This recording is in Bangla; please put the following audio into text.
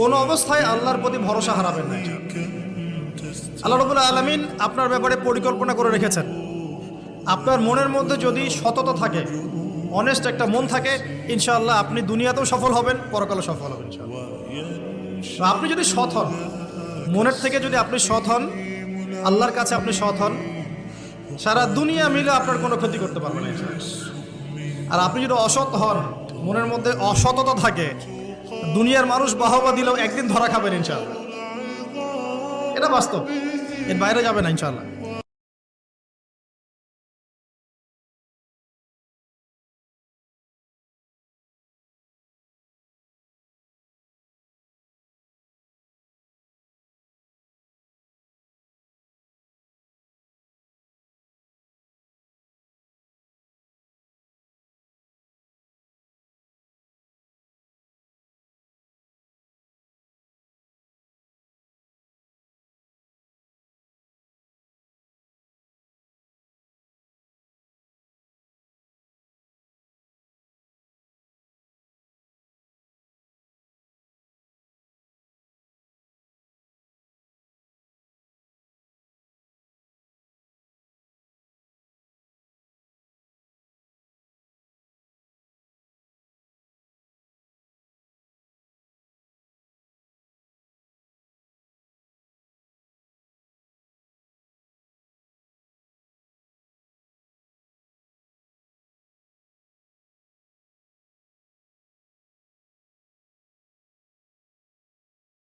কোনো অবস্থায় আল্লাহর প্রতি ভরসা হারাবেন না। আল্লাহ রবুল্লা আলমিন আপনার ব্যাপারে পরিকল্পনা করে রেখেছেন। আপনার মনের মধ্যে যদি সততা থাকে অনেস্ট একটা মন থাকে, ইনশাআল্লাহ আপনি দুনিয়াতেও সফল হবেন পরকালে সফল হবেন আপনি যদি সৎ হন, মনের থেকে যদি আপনি সৎ হন, আল্লাহর কাছে আপনি সৎ হন, সারা দুনিয়া মিলে আপনার কোনো ক্ষতি করতে পারবে না আর আপনি যদি অসৎ হন, মনের মধ্যে অসততা থাকে দুনিয়ার মানুষ বাহবা দিলেও একদিন ধরা খাবেন ইনশাল্লাহ এটা বাস্তব। এর বাইরে যাবে না ইনশাআল্লাহ।